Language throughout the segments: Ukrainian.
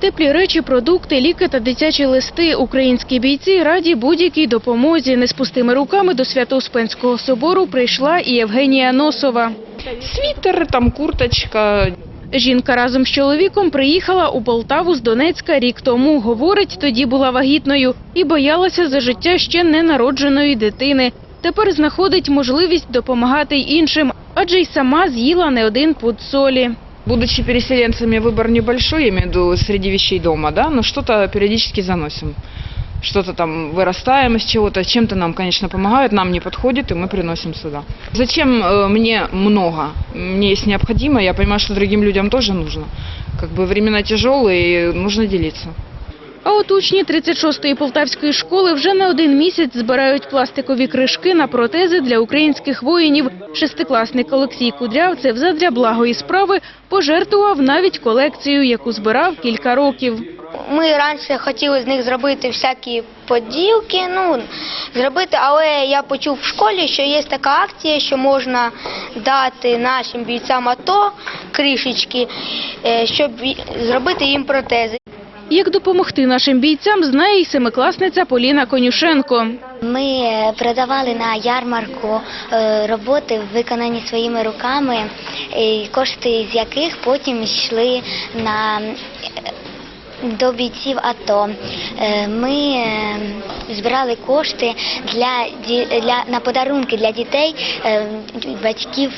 Теплі речі, продукти, ліки та дитячі листи. Українські бійці раді будь-якій допомозі. Не з пустими руками до Свято-Успенського собору прийшла і Євгенія Носова. Свитер, там курточка. Жінка разом з чоловіком приїхала у Полтаву з Донецька рік тому. Говорить, тоді була вагітною і боялася за життя ще ненародженої дитини. Тепер знаходить можливість допомагати іншим, адже й сама з'їла не один пуд солі. Будучи переселенцами, выбор небольшой, я имею в виду среди вещей дома, да, но что-то периодически заносим. Что-то там вырастаем из чего-то, чем-то нам, конечно, помогают, нам не подходит, и мы приносим сюда. Зачем э, мне много? Мне есть необходимо, я понимаю, что другим людям тоже нужно. Как бы времена тяжелые, и нужно делиться. А от учні 36-ї полтавської школи вже не один місяць збирають пластикові кришки на протези для українських воїнів. Шестикласник Олексій Кудрявцев задля благої справи пожертвував навіть колекцію, яку збирав кілька років. Ми раніше хотіли з них зробити всякі поділки, ну зробити, але я почув в школі, що є така акція, що можна дати нашим бійцям АТО кришечки, е, щоб зробити їм протези. Як допомогти нашим бійцям, знає й семикласниця Поліна Конюшенко. Ми продавали на ярмарку е, роботи, виконані своїми руками, е, кошти з яких потім йшли на е, до бійців АТО. Ми збирали кошти для, для на подарунки для дітей батьків,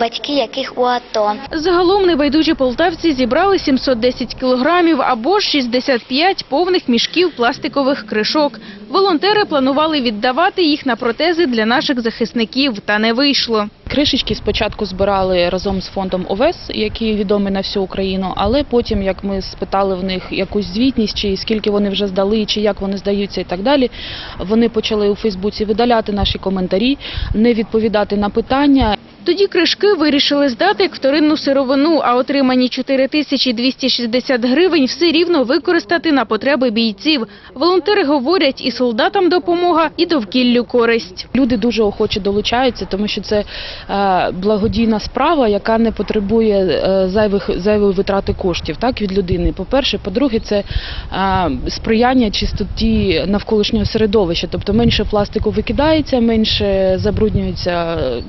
батьки яких у АТО. Загалом небайдужі полтавці зібрали 710 кілограмів або ж 65 повних мішків пластикових кришок. Волонтери планували віддавати їх на протези для наших захисників, та не вийшло. Кришечки спочатку збирали разом з фондом ОВЕС, який відомий на всю Україну, але потім, як ми спитали в них якусь звітність, чи скільки вони вже здали, чи як вони здаються і так далі, вони почали у Фейсбуці видаляти наші коментарі, не відповідати на питання. Тоді кришки вирішили здати як вторинну сировину, а отримані 4260 гривень все рівно використати на потреби бійців. Волонтери говорять, і солдатам допомога, і довкіллю користь. Люди дуже охоче долучаються, тому що це е, благодійна справа, яка не потребує е, зайвих зайвої витрати коштів так від людини. По-перше, по-друге, це е, сприяння чистоті навколишнього середовища, тобто менше пластику викидається, менше забруднюється е,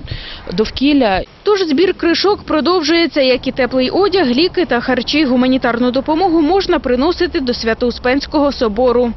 довкілля. Тож збір кришок продовжується, як і теплий одяг, ліки та харчі. Гуманітарну допомогу можна приносити до Свято-Успенського собору.